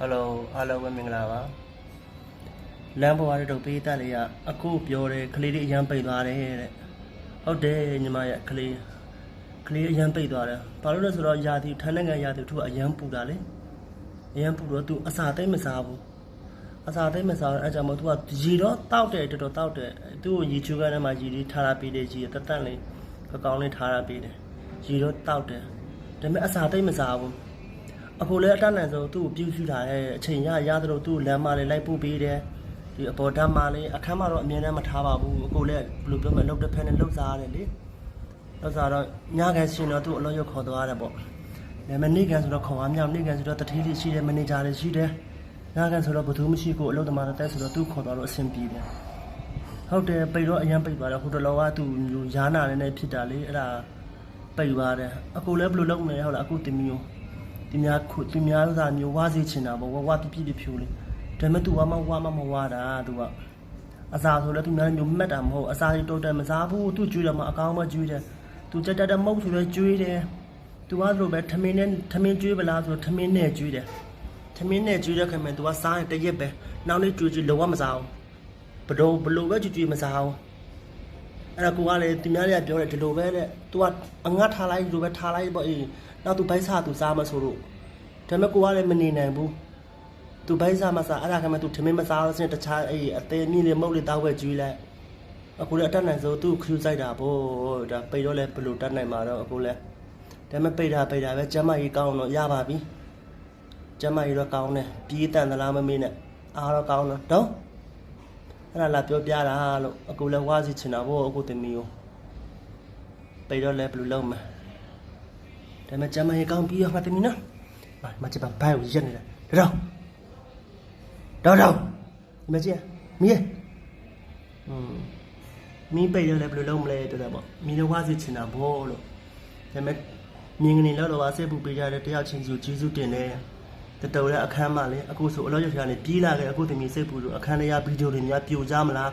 ဟယ်လိုအားလုံးပဲမင်္ဂလာပါလမ်းပေါ်ရတဲ့ပေးတက်လေးကအခုပြောတယ်ကလေးလေးအရန်ပိတ်သွားတယ်တဲ့ဟုတ်တယ်ညီမရဲ့ကလေးကလေးအရန်ပိတ်သွားတယ်ဘာလို့လဲဆိုတော့ယာတီထန်းနိုင်ငံယာတီသူကအရန်ပူတာလေအရန်ပူတော့သူအစာသိမ့်မစားဘူးအစာသိမ့်မစားတော့အဲကြောင့်မို့သူကရေတော့တောက်တယ်တော်တော်တောက်တယ်သူ့ကိုရေချူကနေမှရေလေးထားတာပေးတယ်ရေတက်တက်လေးကကောင်းလေးထားတာပေးတယ်ရေတော့တောက်တယ်ဒါပေမဲ့အစာသိမ့်မစားဘူး အခုလည်းအတတ်နိုင်ဆုံးသူ့ကိုပြုစုထားတဲ့အချိန်ရရသလိုသူ့ကိုလမ်းမလေးလိုက်ပို့ပေးတယ်ဒီအပေါ်ဓာတ်မလေးအခန်းမှာတော့အမြဲတမ်းမထားပါဘူးအခုလည်းဘယ်လိုပြောမလဲလှုပ်တဲ့ဖက်နဲ့လှုပ်စားရတယ်လေလှုပ်စားတော့ညကန်ရှင်တော့သူ့အလုပ်ရုပ်ခေါ်သွားရတယ်ပေါ့ဒါပေမဲ့နေ့ကန်ဆိုတော့ခေါ်အားမြောက်နေ့ကန်ဆိုတော့တတိလေးရှိတယ်မန်နေဂျာလေးရှိတယ်ညကန်ဆိုတော့ဘယ်သူမှမရှိကိုအလုပ်သမားတွေတက်ဆိုတော့သူ့ခေါ်သွားလို့အဆင်ပြေတယ်ဟုတ်တယ်ပိတ်တော့အရင်ပိတ်သွားတယ်ဟိုတလောကသူမျိုးရားနာနေနေဖြစ်တာလေအဲ့ဒါပိတ်သွားတယ်အခုလည်းဘယ်လိုလုပ်မလဲဟုတ်လားအခုတင်မျိုး သူများခုသူများဥစားမျိုးဝါစေချင်တာပေါ့ဝါဝါပြပြပြဖြူလေးဒါပေမဲ့သူကမဝါမမဝါတာသူကအစာဆိုလည်းသူများမျိုးမက်တာမဟုတ်အစာတွေတော့တယ်မစားဘူးသူကြွေးတယ်မအကောင်းမကြွေးတယ်သူကြက်တက်တဲ့မုတ်ဆိုလည်းကြွေးတယ်သူကဆိုပဲထမင်းနဲ့ထမင်းကြွေးပလားဆိုထမင်းနဲ့ကြွေးတယ်ထမင်းနဲ့ကြွေးတဲ့ခင်ဗျသူကစားရင်တရက်ပဲနောက်နေ့ကြွေးကြွေးလုံးဝမစားဘူးဘလို့ဘလို့ပဲကြွေးကြွေးမစားဘူး အဲ့ဒါကိုကလည်းသူများတွေကပြောတယ်ဒီလိုပဲတဲ့ तू ကအငတ်ထားလိုက်ဒီလိုပဲထားလိုက်ပေါ့အေးနောက် तू ဘိုက်စား तू စားမဆိုလို့ ဒါပေမဲ့ကိုကလည်းမနေနိုင်ဘူးသူဘိုက်စားမစားအဲ့ဒါကမှသူထမင်းမစားလို့စင်တခြားအဲ့အသေးမြင့်လေးမုတ်လေးတောက်ဝဲကျွေးလိုက်အခုလည်းအတက်နိုင်ဆုံးသူ့ခရူးဆိုင်တာဗောဒါပိတ်တော့လဲဘယ်လိုတတ်နိုင်မှာတော့အခုလဲဒါပေမဲ့ပိတ်တာပိတ်တာပဲကျမကြီးကောင်းတော့ရပါပြီကျမကြီးတော့ကောင်းတယ်ပြေးတန်သလားမမေးနဲ့အားတော့ကောင်းတော့တော့ အဲ့ဒါလာပြောပြတာလို့အခုလဲဝါစီချင်တာဗောအခုတင်မီကိုပိတ်တော့လဲဘယ်လိုလုပ်မလဲဒါပေမဲ့ကျမကြီးကောင်းပြီးတော့ငါတင်မီနော်မမချစ်ပါဘိုင်ကိုရက်နေတာတော့တော့တော့ဒီမကြီးမီးอืมမီးပိတ်ရလဲဘယ်လိုလုပ်မလဲပြောတာပေါ့မီးတော့ဝါစီချင်တာဘောလို့ဒါပေမဲ့မြင်ကနေလောက်တော့ပါစိတ်ပူပေးကြတဲ့တယောက်ချင်းစီကိုကျေးဇူးတင်တယ် တတော်ရဲ့အခန်းမှာလေအခုဆိုအလောရောက်ကနေပြေးလာခဲ့အခုတမီစိတ်ပူလို့အခန်းထဲကဗီဒီယိုတွေများပြိုကြမလား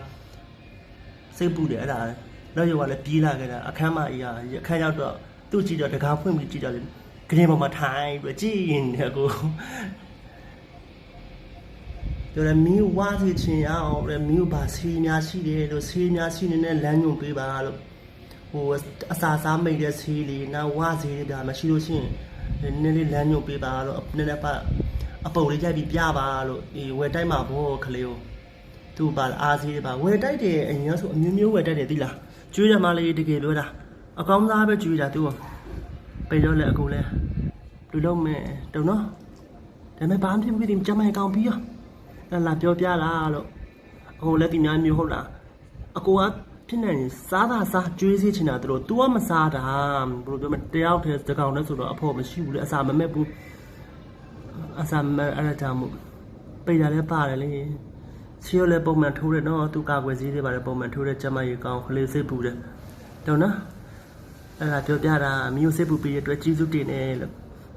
စိတ်ပူတယ်အဲ့ဒါလောက်ရောကလည်းပြေးလာခဲ့တာအခန်းမှာအရာအခန်းရောက်တော့သူ့ကြည့်တော့တကားဖွင့်ပြီးကြည့်တော့လေကလေးပေါ်မှာထိုင်ပြီးကြည့်ရင်လည်းကိုတို့လည်းမီးဝါစီချင်ရအောင်လည်းမီးဘာစီများရှိတယ်လို့စီများရှိနေတဲ့လမ်းညွန်ပေးပါလို့ဟိုအစာစားမိတ်တဲ့စီလေးနောက်ဝါစီလေးဒါမရှိလို့ရှိရင် နည်းနည်းလေးလမ်းညွန်ပေးပါလို့နည်းနည်းပါအပုပ်လေးရိုက်ပြီးပြပါလို့ဒီဝယ်တိုက်မှာဘောကလေးကိုသူ့ပါအားစီးပါဝယ်တိုက်တယ်အရင်ကဆိုအမျိုးမျိုးဝယ်တိုက်တယ်သိလားကျွေးတယ်မလေးတကယ်ပြောတာအကောင်းသားပဲကျွေးတာသူကပိတ်တော့လေအကုန်လဲလူလုံးမဲ့တုံနော်ဒါပေမဲ့ဘာမှဖြစ်မဖြစ်ဒီကျမရဲ့ကောင်းပြီးရောလာလာပြောပြလာလို့အကုန်လဲဒီများမျိုးဟုတ်လားအကိုက ဖြစ်နေရင်စားတာစားကျွေးစေချင်တာတို့ तू ကမစားတာဘယ်လိုပြောမလဲတယောက်တည်းတကောင်နဲ့ဆိုတော့အဖို့မရှိဘူးလေအစာမမဲ့ဘူးအစာမမဲ့အဲ့ဒါကြောင့်မို့ပိတ်တာလည်းပါတယ်လေချီရလည်းပုံမှန်ထိုးတယ်နော်သူကာကွယ်စည်းတွေပါတယ်ပုံမှန်ထိုးတဲ့ကျမကြီးကောင်းခလေးစိတ်ပူတယ်တုံနော်အဲ့ဒါပြောပြတာမီယိုစစ်ပူပေးရတဲ့အတွက်ကျေးဇူးတင်တယ်လို့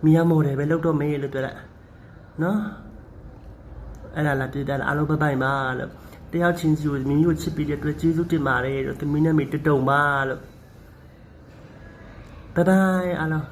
မီယာမော်တယ်ပဲလောက်တော့မေးလို့ပြောလိုက်နော်အဲ့ဒါလာပြတာအားလုံးဘိုင်ဘိုင်ပါလို့ တယောက်ချင်းစီကိုမီယိုချစ်ပေးတဲ့အတွက်ကျေးဇူးတင်ပါတယ်လို့သမီးနဲ့မေတ္တုံပါလို့ဘိုင်ဘိုင်အားလုံး